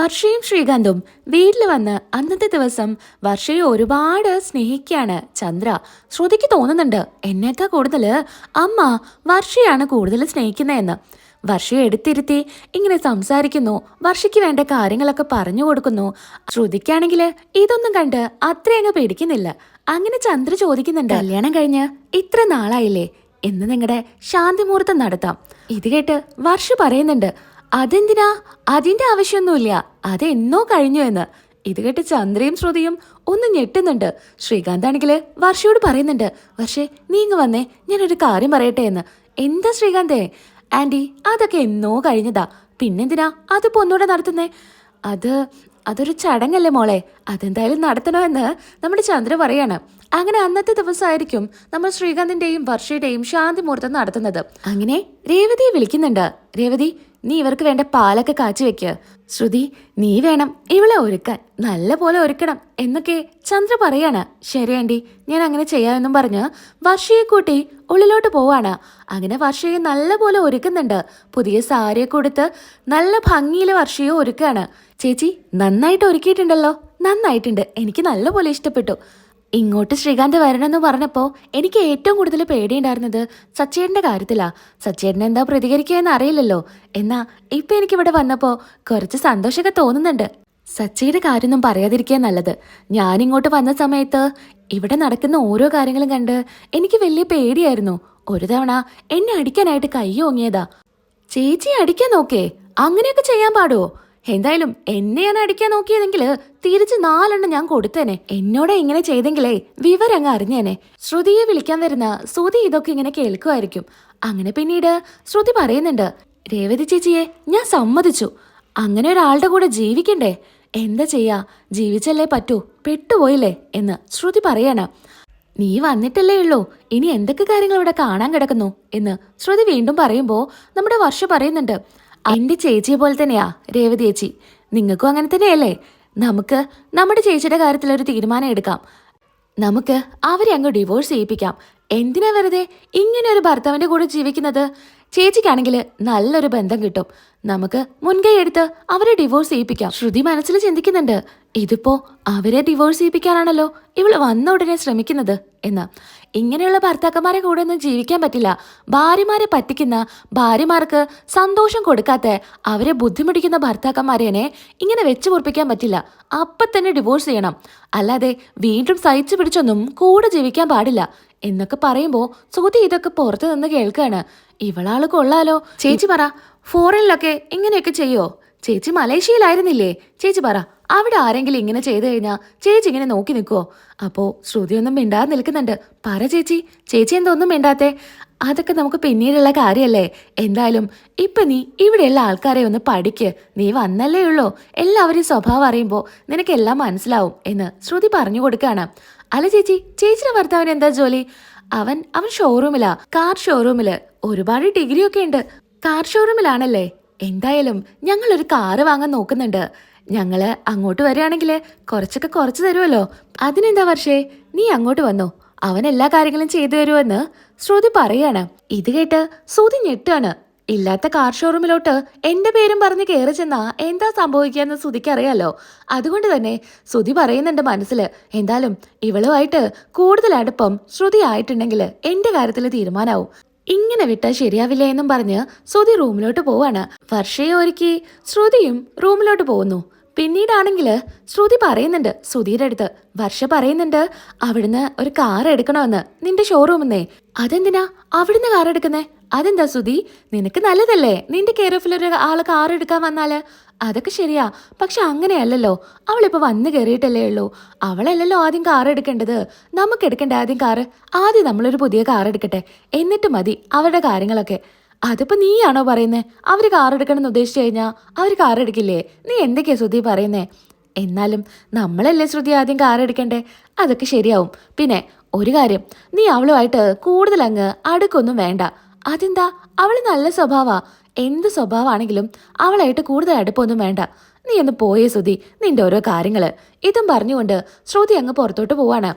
വർഷയും ശ്രീകാന്തും വീട്ടിൽ വന്ന് അന്നത്തെ ദിവസം വർഷയെ ഒരുപാട് സ്നേഹിക്കുകയാണ് ചന്ദ്ര. ശ്രുതിക്ക് തോന്നുന്നുണ്ട് എന്നേക്കാ കൂടുതൽ? അമ്മ വർഷയാണ് കൂടുതൽ സ്നേഹിക്കുന്നതെന്ന്. വർഷയെ എടുത്തിരുത്തി ഇങ്ങനെ സംസാരിക്കുന്നു വർഷയ്ക്ക് വേണ്ട കാര്യങ്ങളൊക്കെ പറഞ്ഞു കൊടുക്കുന്നു. ശ്രുതിക്കാണെങ്കിൽ ഇതൊന്നും കണ്ട് അത്രയങ്ങ് പേടിക്കുന്നില്ല. അങ്ങനെ ചന്ദ്ര ചോദിക്കുന്നുണ്ട് കല്യാണം കഴിഞ്ഞ് ഇത്ര നാളായില്ലേ? എന്ന് നിങ്ങളുടെ ശാന്തിമുഹൂർത്തം നടത്താം. ഇത് കേട്ട് വർഷ പറയുന്നുണ്ട് അതെന്തിനാ? അതിന്റെ ആവശ്യമൊന്നുമില്ല. അതെന്നോ കഴിഞ്ഞു എന്ന്. ഇത് കേട്ട് ചന്ദ്രയും ശ്രുതിയും ഒന്ന് ഞെട്ടുന്നുണ്ട്. ശ്രീകാന്ത് ആണെങ്കിൽ വർഷയോട് പറയുന്നുണ്ട് വർഷേ നീ ഇങ്ങ് വന്നേ ഞാനൊരു കാര്യം പറയട്ടെ എന്ന്. എന്താ ശ്രീകാന്തേ? ആന്റി അതൊക്കെ എന്നോ കഴിഞ്ഞതാ. പിന്നെന്തിനാ അതിപ്പോ ഒന്നുകൂടെ നടത്തുന്നേ? അത് അതൊരു ചടങ്ങല്ലേ മോളെ. അതെന്തായാലും നടത്തണമെന്ന് നമ്മുടെ ചന്ദ്ര പറയാണ്. അങ്ങനെ അന്നത്തെ ദിവസമായിരിക്കും നമ്മൾ ശ്രീകാന്തിന്റെയും വർഷയുടെയും ശാന്തി മുഹൂർത്തം നടത്തുന്നത്. അങ്ങനെ രേവതിയെ വിളിക്കുന്നുണ്ട്. രേവതി നീ ഇവർക്ക് വേണ്ട പാലൊക്കെ കാച്ചി വെക്ക്. ശ്രുതി നീ വേണം ഇവളെ ഒരുക്കാൻ. നല്ല പോലെ ഒരുക്കണം. എന്നൊക്കെ ചന്ദ്ര പറയാണ്. ശരി ആന്റി. ഞാൻ അങ്ങനെ ചെയ്യാമെന്നും പറഞ്ഞ് വർഷയെ കൂട്ടി ഉള്ളിലോട്ട് പോവാണ്. അങ്ങനെ വർഷയെ നല്ല പോലെ ഒരുക്കുന്നുണ്ട്. പുതിയ സാരിയെ കൊടുത്ത് നല്ല ഭംഗിയിൽ വർഷയെ ഒരുക്കാണ്. ചേച്ചി നന്നായിട്ട് ഒരുക്കിയിട്ടുണ്ടല്ലോ. നന്നായിട്ടുണ്ട്. എനിക്ക് നല്ല പോലെ ഇഷ്ടപ്പെട്ടു. ഇങ്ങോട്ട് ശ്രീകാന്ത് വരണമെന്ന് പറഞ്ഞപ്പോൾ എനിക്ക് ഏറ്റവും കൂടുതൽ പേടിയുണ്ടായിരുന്നത് സച്ചേട്ടന്റെ കാര്യത്തിലാ. സച്ചേട്ടൻ എന്താ പ്രതികരിക്കുകയെന്ന് അറിയില്ലല്ലോ. എന്നാ ഇപ്പൊ എനിക്കിവിടെ വന്നപ്പോൾ കുറച്ച് സന്തോഷമൊക്കെ തോന്നുന്നുണ്ട്. സച്ചിയുടെ കാര്യമൊന്നും പറയാതിരിക്കുക നല്ലത്. ഞാനിങ്ങോട്ട് വന്ന സമയത്ത് ഇവിടെ നടക്കുന്ന ഓരോ കാര്യങ്ങളും കണ്ട് എനിക്ക് വലിയ പേടിയായിരുന്നു. ഒരു തവണ എന്നെ അടിക്കാനായിട്ട് കൈ ഓങ്ങിയതാ. ചേച്ചി അടിക്കാൻ നോക്കേ. അങ്ങനെയൊക്കെ ചെയ്യാൻ പാടുവോ? എന്തായാലും എന്നെയാണ് അടിക്കാൻ നോക്കിയതെങ്കിൽ തിരിച്ച് നാലെണ്ണം ഞാൻ കൊടുത്തേനെ. എന്നോടെ ഇങ്ങനെ ചെയ്തെങ്കിലേ വിവരങ്ങ് അറിഞ്ഞേനെ. ശ്രുതിയെ വിളിക്കാൻ വരുന്ന ശ്രുതി ഇതൊക്കെ ഇങ്ങനെ കേൾക്കുമായിരിക്കും അങ്ങനെ പിന്നീട് ശ്രുതി പറയുന്നുണ്ട് രേവതി ചേച്ചിയെ ഞാൻ സമ്മതിച്ചു. അങ്ങനെ ഒരാളുടെ കൂടെ ജീവിക്കണ്ടേ? എന്താ ചെയ്യാ? ജീവിച്ചല്ലേ പറ്റൂ? പെട്ടുപോയില്ലേ? എന്ന് ശ്രുതി പറയാണ്. നീ വന്നിട്ടല്ലേ ഉള്ളൂ. ഇനി എന്തൊക്കെ കാര്യങ്ങൾ ഇവിടെ കാണാൻ കിടക്കുന്നു? എന്ന് ശ്രുതി വീണ്ടും പറയുമ്പോൾ നമ്മുടെ വർഷ പറയുന്നുണ്ട് എന്റെ ചേച്ചിയെ പോലെ തന്നെയാ രേവതി ചേച്ചി. നിങ്ങൾക്കും അങ്ങനെ തന്നെയല്ലേ? നമുക്ക് നമ്മുടെ ചേച്ചിയുടെ കാര്യത്തിൽ ഒരു തീരുമാനം എടുക്കാം. നമുക്ക് അവരെ അങ്ങ് ഡിവോഴ്സ് ചെയ്യിപ്പിക്കാം. എന്തിനാ വെറുതെ ഇങ്ങനെ ഒരു ഭർത്താവിന്റെ കൂടെ ജീവിക്കുന്നത്? ചേച്ചിക്കാണെങ്കിൽ നല്ലൊരു ബന്ധം കിട്ടും. നമുക്ക് മുൻകൈ എടുത്ത് അവരെ ഡിവോഴ്സ് ചെയ്യിപ്പിക്കാം. ശ്രുതി മനസ്സിൽ ചിന്തിക്കുന്നുണ്ട് ഇതിപ്പോ അവരെ ഡിവോഴ്സ് ചെയ്യിപ്പിക്കാനാണല്ലോ ഇവൾ വന്ന ഉടനെ ശ്രമിക്കുന്നത് എന്ന്. ഇങ്ങനെയുള്ള ഭർത്താക്കന്മാരെ കൂടെ ഒന്നും ജീവിക്കാൻ പറ്റില്ല. ഭാര്യമാരെ പറ്റിക്കുന്ന ഭാര്യമാർക്ക് സന്തോഷം കൊടുക്കാത്ത അവരെ ബുദ്ധിമുട്ടിക്കുന്ന ഭർത്താക്കന്മാരേനെ ഇങ്ങനെ വെച്ചു പൊറപ്പിക്കാൻ പറ്റില്ല. അപ്പത്തന്നെ ഡിവോഴ്സ് ചെയ്യണം. അല്ലാതെ വീണ്ടും സഹിച്ചു പിടിച്ചൊന്നും കൂടെ ജീവിക്കാൻ പാടില്ല. എന്നൊക്കെ പറയുമ്പോ സുഗതി ഇതൊക്കെ പുറത്തു നിന്ന് കേൾക്കാണ്. ഇവളാൾ കൊള്ളാലോ. ചേച്ചി പറ ഫോറിനിലൊക്കെ ഇങ്ങനെയൊക്കെ ചെയ്യോ? ചേച്ചി മലേഷ്യയിലായിരുന്നില്ലേ? ചേച്ചി പറ അവിടെ ആരെങ്കിലും ഇങ്ങനെ ചെയ്തു കഴിഞ്ഞാ ചേച്ചി ഇങ്ങനെ നോക്കി നിൽക്കുവോ അപ്പോ ശ്രുതി ഒന്നും മിണ്ടാതെ നിൽക്കുന്നുണ്ട്. പറ ചേച്ചി ചേച്ചി എന്താ ഒന്നും മിണ്ടാത്തെ? അതൊക്കെ നമുക്ക് പിന്നീടുള്ള കാര്യമല്ലേ എന്തായാലും ഇപ്പൊ നീ ഇവിടെയുള്ള ആൾക്കാരെ ഒന്ന് പഠിക്ക്. നീ വന്നല്ലേ ഉള്ളൂ? എല്ലാവരും സ്വഭാവം അറിയുമ്പോൾ നിനക്കെല്ലാം മനസ്സിലാവും എന്ന് ശ്രുതി പറഞ്ഞു കൊടുക്കാണ്. അല്ല ചേച്ചി ചേച്ചിയുടെ ഭർത്താവിന് എന്താ ജോലി? അവൻ അവൻ ഷോറൂമിലാ കാർ ഷോറൂമിൽ ഒരുപാട് ഡിഗ്രി ഒക്കെ ഉണ്ട്. കാർ ഷോറൂമിലാണല്ലേ എന്തായാലും ഞങ്ങൾ ഒരു കാറ് വാങ്ങാൻ നോക്കുന്നുണ്ട്. ഞങ്ങൾ അങ്ങോട്ട് വരികയാണെങ്കിൽ കുറച്ചൊക്കെ കുറച്ച് തരുമല്ലോ. അതിനെന്താ വർഷേ? നീ അങ്ങോട്ട് വന്നോ. അവൻ എല്ലാ കാര്യങ്ങളും ചെയ്തു തരുമെന്ന് ശ്രുതി പറയാണ്. ഇത് കേട്ട് ശ്രുതി ഞെട്ടാണ്. ഇല്ലാത്ത കാർ ഷോറൂമിലോട്ട് എന്റെ പേരും പറഞ്ഞ് കയറി ചെന്നാ എന്താ സംഭവിക്കാന്ന് ശ്രുതിക്ക് അറിയാലോ. അതുകൊണ്ട് തന്നെ ശ്രുതി പറയുന്നുണ്ട് മനസ്സിൽ എന്തായാലും ഇവളുമായിട്ട് കൂടുതൽ അടുപ്പം ശ്രുതി ആയിട്ടുണ്ടെങ്കിൽ എന്റെ കാര്യത്തിൽ തീരുമാനാവും. ഇങ്ങനെ വിട്ടാൽ ശരിയാവില്ല എന്നും പറഞ്ഞ് ശ്രുതി റൂമിലോട്ട് പോവാണ്. വർഷയെ ഒരുക്കി ശ്രുതിയും റൂമിലോട്ട് പോകുന്നു. പിന്നീടാണെങ്കിൽ ശ്രുതി പറയുന്നുണ്ട് ശ്രുതിയുടെ അടുത്ത് വർഷ പറയുന്നുണ്ട് അവിടുന്ന് ഒരു കാർ എടുക്കണമെന്ന് നിന്റെ ഷോറൂമിന്നേ അതെന്തിനാ? അവിടുന്ന് കാർ എടുക്കുന്നേ? അതെന്താ സുധി? നിനക്ക് നല്ലതല്ലേ? നിന്റെ കെയർ ഒരു ആളെ കാർ എടുക്കാൻ വന്നാൽ? അതൊക്കെ ശരിയാ. പക്ഷെ അങ്ങനെയല്ലല്ലോ. അവളിപ്പോ വന്ന് കയറിയിട്ടല്ലേ ഉള്ളൂ. അവളല്ലല്ലോ ആദ്യം കാർ എടുക്കേണ്ടത്. നമുക്ക് എടുക്കേണ്ട ആദ്യം കാറ് ആദ്യം നമ്മളൊരു പുതിയ കാർ എടുക്കട്ടെ. എന്നിട്ട് മതി അവരുടെ കാര്യങ്ങളൊക്കെ. അതിപ്പോ നീയാണോ പറയുന്നേ? അവർ കാർ എടുക്കണം എന്ന് ഉദ്ദേശിച്ചു കഴിഞ്ഞാ അവർ കാർ എടുക്കില്ലേ? നീ എന്തൊക്കെയാ സുധി പറയുന്നേ? എന്നാലും നമ്മളല്ലേ ശ്രുതി ആദ്യം കാർ എടുക്കണ്ടേ? അതൊക്കെ ശരിയാവും. പിന്നെ ഒരു കാര്യം. നീ അവളുമായിട്ട് കൂടുതൽ അങ്ങ് അടുക്കൊന്നും വേണ്ട. അതെന്താ? അവൾ നല്ല സ്വഭാവാ. എന്ത് സ്വഭാവമാണെങ്കിലും അവളായിട്ട് കൂടുതൽ അടുപ്പൊന്നും വേണ്ട. നീ ഒന്ന് പോയേ ശ്രുതി നിന്റെ ഓരോ കാര്യങ്ങൾ. ഇതും പറഞ്ഞുകൊണ്ട് ശ്രുതി അങ്ങ് പുറത്തോട്ട് പോവാണ്.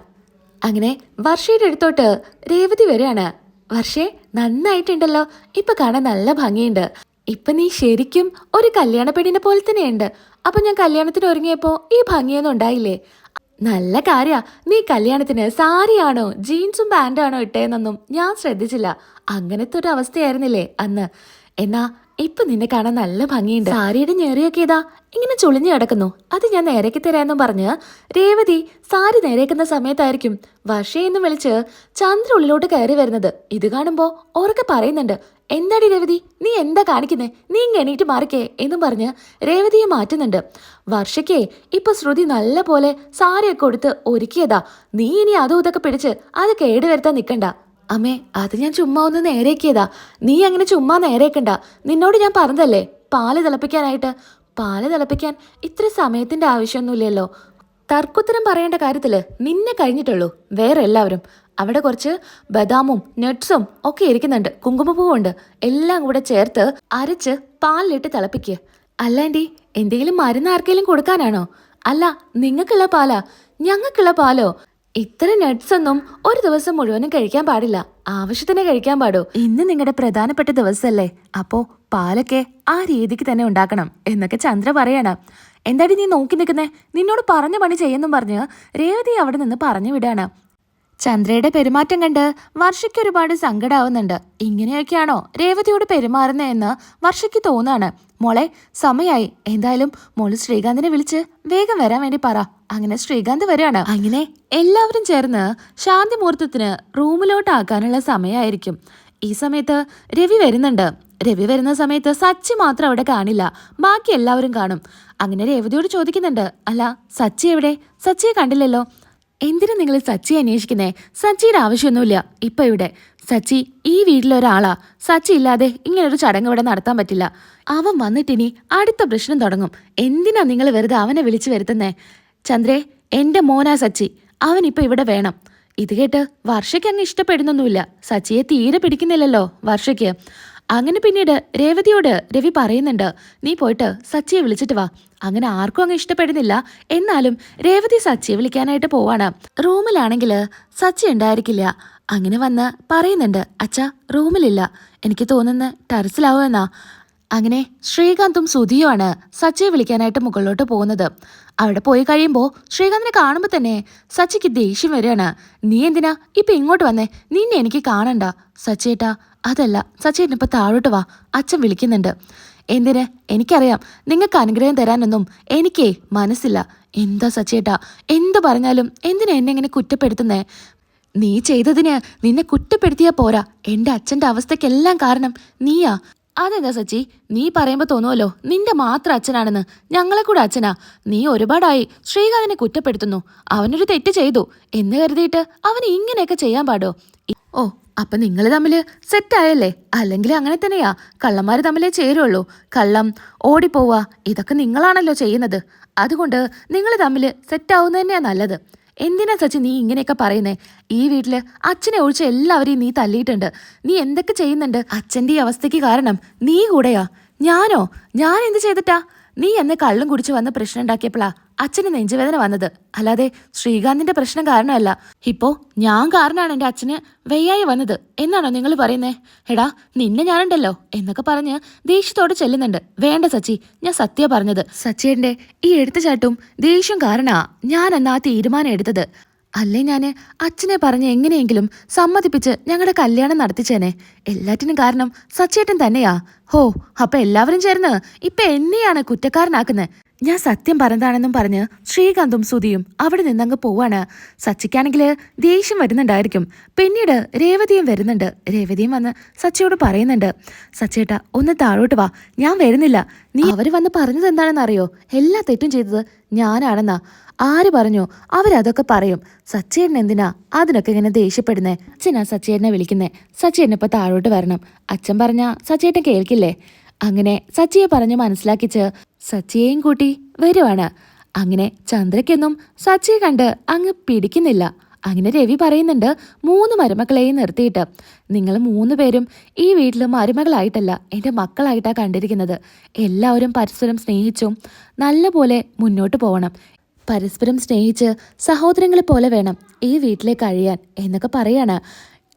അങ്ങനെ വർഷയുടെ അടുത്തോട്ട് രേവതി വരെയാണ് വർഷേ നന്നായിട്ടുണ്ടല്ലോ. ഇപ്പൊ കാണാൻ നല്ല ഭംഗിയുണ്ട്. ഇപ്പൊ നീ ശരിക്കും ഒരു കല്യാണ പെണ്ണിനെ പോലെ തന്നെയുണ്ട്. അപ്പൊ ഞാൻ കല്യാണത്തിന് ഒരുങ്ങിയപ്പോ ഈ ഭംഗിയൊന്നും ഉണ്ടായില്ലേ? നല്ല കാര്യ. നീ കല്യാണത്തിന് സാരിയാണോ ജീൻസും പാന്റാണോ ഇട്ടേന്നൊന്നും ഞാൻ ശ്രദ്ധിച്ചില്ല. അങ്ങനത്തെ ഒരു അവസ്ഥയായിരുന്നില്ലേ അന്ന്. എന്നാ ഇപ്പൊ നിന്നെ കാണാൻ നല്ല ഭംഗിയുണ്ട്. സാരിയുടെ ഞെറിയൊക്കെ ഇതാ. ഇങ്ങനെ ചുളിഞ്ഞു കിടക്കുന്നു. അത് ഞാൻ നേരേക്ക് തരാമെന്നും പറഞ്ഞ് രേവതി സാരി നേരേക്കുന്ന സമയത്തായിരിക്കും വർഷയെന്ന് വിളിച്ച് ചന്ദ്ര ഉള്ളിലോട്ട് കയറി വരുന്നത്. ഇത് കാണുമ്പോ ഓരൊക്കെ പറയുന്നുണ്ട്. എന്താടി രേവതി? നീ എന്താ കാണിക്കുന്നേ? നീ ഇങ്ങ് എണീറ്റ് മാറിക്കേ എന്നും പറഞ്ഞ് രേവതിയെ മാറ്റുന്നുണ്ട്. വർഷയ്ക്കേ ഇപ്പൊ ശ്രുതി നല്ല പോലെ സാരിയൊക്കെ കൊടുത്ത് ഒരുക്കിയതാ. നീ ഇനി അതും ഇതൊക്കെ പിടിച്ച് അത് കേടുവരുത്താൻ നിക്കണ്ട. അമ്മേ അത് ഞാൻ ചുമ്മാ ഒന്ന് നേരേക്കിയതാ. നീ അങ്ങനെ ചുമ്മാ നേരേക്കണ്ട. നിന്നോട് ഞാൻ പറഞ്ഞതല്ലേ? പാൽ തിളപ്പിക്കാനായിട്ട്. പാൽ തിളപ്പിക്കാൻ ഇത്ര സമയത്തിന്റെ ആവശ്യമൊന്നുമില്ലല്ലോ. തർക്കുത്തരം പറയേണ്ട കാര്യത്തിൽ നിന്നെ കഴിഞ്ഞിട്ടുള്ളൂ വേറെ എല്ലാവരും അവിടെ കുറച്ച് ബദാമും നട്ട്സും ഒക്കെ ഇരിക്കുന്നുണ്ട് കുങ്കുമപ്പൂവുണ്ട്. എല്ലാം കൂടെ ചേർത്ത് അരച്ച് പാലിലിട്ട് തിളപ്പിക്കുക അല്ലാണ്ടി എന്തെങ്കിലും മരുന്ന് ആർക്കെങ്കിലും കൊടുക്കാനാണോ? അല്ല നിങ്ങൾക്കുള്ള പാലാ? ഞങ്ങൾക്കുള്ള പാലോ? ഇത്ര നട്ട്സ് ഒന്നും ഒരു ദിവസം മുഴുവനും കഴിക്കാൻ പാടില്ല. ആവശ്യത്തിന് കഴിക്കാൻ പാടൂ. ഇന്ന് നിങ്ങളുടെ പ്രധാനപ്പെട്ട ദിവസമല്ലേ അപ്പോ പാലൊക്കെ ആ രീതിക്ക് തന്നെ ഉണ്ടാക്കണം എന്നൊക്കെ ചന്ദ്ര പറയണം. എന്താടി നീ നോക്കി നിൽക്കുന്നേ നിന്നോട് പറഞ്ഞ പണി ചെയ്യുന്നും പറഞ്ഞ് രേവതി അവിടെ നിന്ന് പറഞ്ഞു വിടാണ്. ചന്ദ്രയുടെ പെരുമാറ്റം കണ്ട് വർഷയ്ക്ക് ഒരുപാട് സങ്കടാവുന്നുണ്ട്. ഇങ്ങനെയൊക്കെയാണോ രേവതിയോട് പെരുമാറുന്നതെന്ന് വർഷയ്ക്ക് തോന്നാണ്. മോളെ സമയായി. എന്തായാലും മോൾ ശ്രീകാന്തിനെ വിളിച്ച് വേഗം വരാൻ വേണ്ടി പറ. അങ്ങനെ ശ്രീകാന്ത് വരികയാണ്. അങ്ങനെ? എല്ലാവരും ചേർന്ന് ശാന്തി മുഹൂർത്തത്തിന് റൂമിലോട്ടാക്കാനുള്ള സമയമായിരിക്കും. ഈ സമയത്ത് രവി വരുന്നുണ്ട്. രവി വരുന്ന സമയത്ത് സച്ചി മാത്രം അവിടെ കാണില്ല. ബാക്കി എല്ലാവരും കാണും. അങ്ങനെ രേവതിയോട് ചോദിക്കുന്നുണ്ട്. അല്ല സച്ചി എവിടെ? സച്ചിയെ കണ്ടില്ലല്ലോ. എന്തിനു നിങ്ങൾ സച്ചി അന്വേഷിക്കുന്നേ? സച്ചിയുടെ ആവശ്യമൊന്നുമില്ല. ഇപ്പൊ ഇവിടെ സച്ചി ഈ വീട്ടിലൊരാളാ. സച്ചി ഇല്ലാതെ ഇങ്ങനൊരു ചടങ്ങ് ഇവിടെ നടത്താൻ പറ്റില്ല. അവൻ വന്നിട്ടിനി അടുത്ത പ്രശ്നം തുടങ്ങും. എന്തിനാ നിങ്ങൾ വെറുതെ അവനെ വിളിച്ചു വരുത്തുന്നേ? ചന്ദ്രേ എന്റെ മോനാ സച്ചി. അവൻ ഇപ്പൊ ഇവിടെ വേണം. ഇത് കേട്ട് വർഷയ്ക്ക് അങ്ങ് ഇഷ്ടപ്പെടുന്നൊന്നുമില്ല. സച്ചിയെ തീരെ പിടിക്കുന്നില്ലല്ലോ വർഷയ്ക്ക്. അങ്ങനെ പിന്നീട് രേവതിയോട് രവി പറയുന്നുണ്ട് നീ പോയിട്ട് സച്ചിയെ വിളിച്ചിട്ട് വാ. അങ്ങനെ ആർക്കും അങ്ങ് ഇഷ്ടപ്പെടുന്നില്ല. എന്നാലും രേവതി സച്ചിയെ വിളിക്കാനായിട്ട് പോവാണ്. റൂമിലാണെങ്കിൽ സച്ചി ഉണ്ടായിരിക്കില്ല. അങ്ങനെ വന്ന് പറയുന്നുണ്ട് അച്ഛാ റൂമിലില്ല. എനിക്ക് തോന്നുന്നു ടെറസിലാവുമെന്നാ. അങ്ങനെ ശ്രീകാന്തും സുധിയുമാണ് സച്ചിയെ വിളിക്കാനായിട്ട് മുകളിലോട്ട് പോകുന്നത്. അവിടെ പോയി കഴിയുമ്പോൾ ശ്രീകാന്തിനെ കാണുമ്പോൾ തന്നെ സച്ചിക്ക് ദേഷ്യം വരികയാണ്. നീ എന്തിനാ ഇപ്പം ഇങ്ങോട്ട് വന്നേ? നിന്നെ എനിക്ക് കാണണ്ട. സച്ചേട്ടാ അതല്ല. സച്ചേട്ടൻ ഇപ്പം താഴോട്ട് വാ. അച്ഛൻ വിളിക്കുന്നുണ്ട്. എന്തിന്? എനിക്കറിയാം. നിങ്ങൾക്ക് അനുഗ്രഹം തരാനൊന്നും എനിക്കേ മനസ്സില്ല. എന്താ സച്ചേട്ടാ? എന്ത് പറഞ്ഞാലും എന്തിനാ എന്നെ ഇങ്ങനെ കുറ്റപ്പെടുത്തുന്നേ? നീ ചെയ്തതിന് നിന്നെ കുറ്റപ്പെടുത്തിയാ പോരാ. എന്റെ അച്ഛന്റെ അവസ്ഥയ്ക്കെല്ലാം കാരണം നീയാ. അതെന്താ സച്ചി? നീ പറയുമ്പോ തോന്നുമല്ലോ നിന്റെ മാത്രം അച്ഛനാണെന്ന്. ഞങ്ങളെ കൂടെ അച്ഛനാ. നീ ഒരുപാടായി. ശ്രീകാന്തിനെ കുറ്റപ്പെടുത്തുന്നു. അവനൊരു തെറ്റ് ചെയ്തു. എന്ന് കരുതിയിട്ട് അവന് ഇങ്ങനെയൊക്കെ ചെയ്യാൻ പാടോ? ഓ അപ്പൊ നിങ്ങൾ തമ്മിൽ സെറ്റായല്ലേ അല്ലെങ്കിൽ അങ്ങനെ തന്നെയാ. കള്ളന്മാര് തമ്മിലേ ചേരുള്ളൂ കള്ളം ഓടിപ്പോവാ ഇതൊക്കെ നിങ്ങളാണല്ലോ ചെയ്യുന്നത്. അതുകൊണ്ട് നിങ്ങൾ തമ്മിൽ സെറ്റാവുന്നത് തന്നെയാ നല്ലത്. എന്തിനാ സച്ചി നീ ഇങ്ങനെയൊക്കെ പറയുന്നേ? ഈ വീട്ടിൽ അച്ഛനെ ഒഴിച്ച് എല്ലാവരെയും നീ തല്ലിയിട്ടുണ്ട്. നീ എന്തൊക്കെ ചെയ്യുന്നുണ്ട്? അച്ഛന്റെ ഈ അവസ്ഥയ്ക്ക് കാരണം നീ കൂടെയാ. ഞാനോ? ഞാൻ എന്ത് ചെയ്തിട്ടാ? നീ എന്നെ കള്ളും കുടിച്ച് വന്ന് പ്രശ്നം ഉണ്ടാക്കിയപ്പോഴാ അച്ഛന് നെഞ്ചുവേദന വന്നത്. അല്ലാതെ ശ്രീകാന്തിന്റെ പ്രശ്നം കാരണമല്ല. ഇപ്പോ ഞാൻ കാരണമാണ് എന്റെ അച്ഛന് വെയ്യായി വന്നത്. എന്നാണോ നിങ്ങൾ പറയുന്നേ? എടാ നിന്നെ ഞാനുണ്ടല്ലോ എന്നൊക്കെ പറഞ്ഞ് ദേഷ്യത്തോട് ചെല്ലുന്നുണ്ട്. വേണ്ട സച്ചി ഞാൻ സത്യ പറഞ്ഞത്. സച്ചിയുടെ ഈ എടുത്തുചാട്ടും ദേഷ്യം കാരണാ ഞാൻ എന്നാ തീരുമാനം എടുത്തത്. അല്ലേ ഞാൻ? അച്ഛനെ പറഞ്ഞ് എങ്ങനെയെങ്കിലും സമ്മതിപ്പിച്ച് ഞങ്ങളുടെ കല്യാണം നടത്തിച്ചേനെ. എല്ലാറ്റിനും കാരണം സച്ചേട്ടൻ തന്നെയാ. ഹോ അപ്പൊ എല്ലാവരും ചേർന്ന് ഇപ്പൊ എന്നെയാണ് കുറ്റക്കാരനാക്കുന്നത് ഞാൻ സത്യം പറഞ്ഞതാണെന്നും പറഞ്ഞ് ശ്രീകാന്തും സുധിയും അവിടെ നിന്നങ്ങ് പോവാണ്. സച്ചിക്കാണെങ്കിൽ ദേഷ്യം വരുന്നുണ്ടായിരിക്കും. പിന്നീട് രേവതിയും വരുന്നുണ്ട്. രേവതിയും വന്ന് സച്ചിയോട് പറയുന്നുണ്ട്. സച്ചേട്ട ഒന്ന് താഴോട്ട് വാ. ഞാൻ വരുന്നില്ല. നീ അവർ വന്ന് പറഞ്ഞത് എന്താണെന്ന് അറിയോ എല്ലാ തെറ്റും ചെയ്തത് ഞാനാണെന്നാ. ആര് പറഞ്ഞു? അവരതൊക്കെ പറയും. സച്ചേട്ടൻ എന്തിനാ അതിനൊക്കെ ഇങ്ങനെ ദേഷ്യപ്പെടുന്നേ? അച്ഛനാ സച്ചേട്ടനെ വിളിക്കുന്നേ. സച്ചേട്ടൻ ഇപ്പൊ താഴോട്ട് വരണം. അച്ഛൻ പറഞ്ഞാ സച്ചേട്ടൻ കേൾക്കില്ലേ? അങ്ങനെ സച്ചിയെ പറഞ്ഞു മനസ്സിലാക്കിച്ച് സച്ചിയെയും കൂട്ടി വരുവാണ്. അങ്ങനെ ചന്ദ്രയ്ക്കൊന്നും സച്ചിയെ കണ്ട് അങ്ങ് പിടിക്കുന്നില്ല. അങ്ങനെ രവി പറയുന്നുണ്ട് മൂന്ന് മരുമക്കളെയും നിർത്തിയിട്ട്. നിങ്ങൾ മൂന്ന് പേരും ഈ വീട്ടിൽ മരുമകളായിട്ടല്ല എന്റെ മക്കളായിട്ടാ കണ്ടിരിക്കുന്നത്. എല്ലാവരും പരസ്പരം സ്നേഹിച്ചും നല്ലപോലെ മുന്നോട്ട് പോകണം പരസ്പരം സ്നേഹിച്ച് സഹോദരങ്ങളെ പോലെ വേണം ഈ വീട്ടിലെ കഴിയാൻ എന്നൊക്കെ പറയാണ്.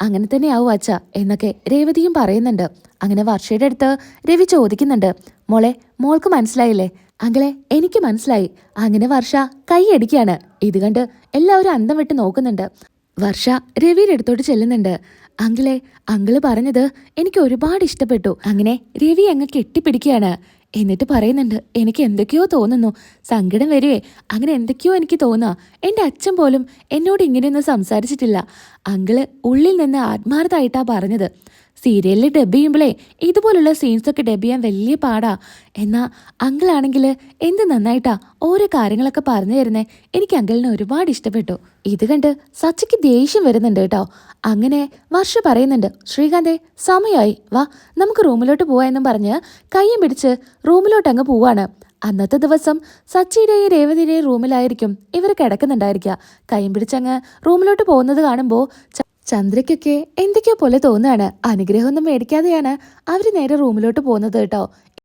അങ്ങനെ തന്നെയാവും അച്ഛ എന്നൊക്കെ രേവതിയും പറയുന്നുണ്ട്. അങ്ങനെ വർഷയുടെ അടുത്ത് രവി ചോദിക്കുന്നുണ്ട്. മോളെ മോൾക്ക് മനസ്സിലായില്ലേ? അങ്കിളെ എനിക്ക് മനസ്സിലായി. അങ്ങനെ വർഷ കൈയടിക്കാണ് ഇത് കണ്ട് എല്ലാവരും അന്തം വിട്ട് നോക്കുന്നുണ്ട്. വർഷ രവിയുടെ അടുത്തോട്ട് ചെല്ലുന്നുണ്ട്. അങ്കിളെ അങ്കിൾ പറഞ്ഞത് എനിക്ക് ഒരുപാട് ഇഷ്ടപ്പെട്ടു. അങ്ങനെ രവി അങ്ങ് കെട്ടിപ്പിടിക്കുകയാണ്. എന്നിട്ട് പറയുന്നുണ്ട് എനിക്ക് എന്തൊക്കെയോ തോന്നുന്നു. സങ്കടം വരുവേ. അങ്ങനെ എന്തൊക്കെയോ എനിക്ക് തോന്നുക. എന്റെ അച്ഛൻ പോലും എന്നോട് ഇങ്ങനെയൊന്നും സംസാരിച്ചിട്ടില്ല. അങ്കിൾ ഉള്ളിൽ നിന്ന് ആത്മാർത്ഥമായിട്ടാ പറഞ്ഞത്. സീരിയലിൽ ഡബ് ചെയ്യുമ്പോഴേ ഇതുപോലുള്ള സീൻസൊക്കെ ഡബ് ചെയ്യാൻ വലിയ പാടാ. എന്നാ അങ്കിളാണെങ്കിൽ എന്ത് നന്നായിട്ടാ ഓരോ കാര്യങ്ങളൊക്കെ പറഞ്ഞു തരുന്നേ. എനിക്ക് അങ്കിളിനെ ഒരുപാട് ഇഷ്ടപ്പെട്ടു. ഇത് കണ്ട് സച്ചിക്ക് ദേഷ്യം വരുന്നുണ്ട് കേട്ടോ. അങ്ങനെ വർഷ പറയുന്നുണ്ട് ശ്രീകാന്തേ സമയമായി വാ നമുക്ക് റൂമിലോട്ട് പോവാ എന്നും പറഞ്ഞ് കയ്യും പിടിച്ച് റൂമിലോട്ട് അങ്ങ് പോവാണ്. അന്നത്തെ ദിവസം സച്ചിയുടെയും രേവതിയുടെയും റൂമിലായിരിക്കും ഇവർ കിടക്കുന്നുണ്ടായിരിക്കുക. കൈയും പിടിച്ചങ്ങ് റൂമിലോട്ട് പോകുന്നത് കാണുമ്പോൾ ചന്ദ്രയ്ക്കൊക്കെ എന്തൊക്കെയോ പോലെ തോന്നുകയാണ്. അനുഗ്രഹമൊന്നും മേടിക്കാതെയാണ് അവർ നേരെ റൂമിലോട്ട് പോകുന്നത് കേട്ടോ.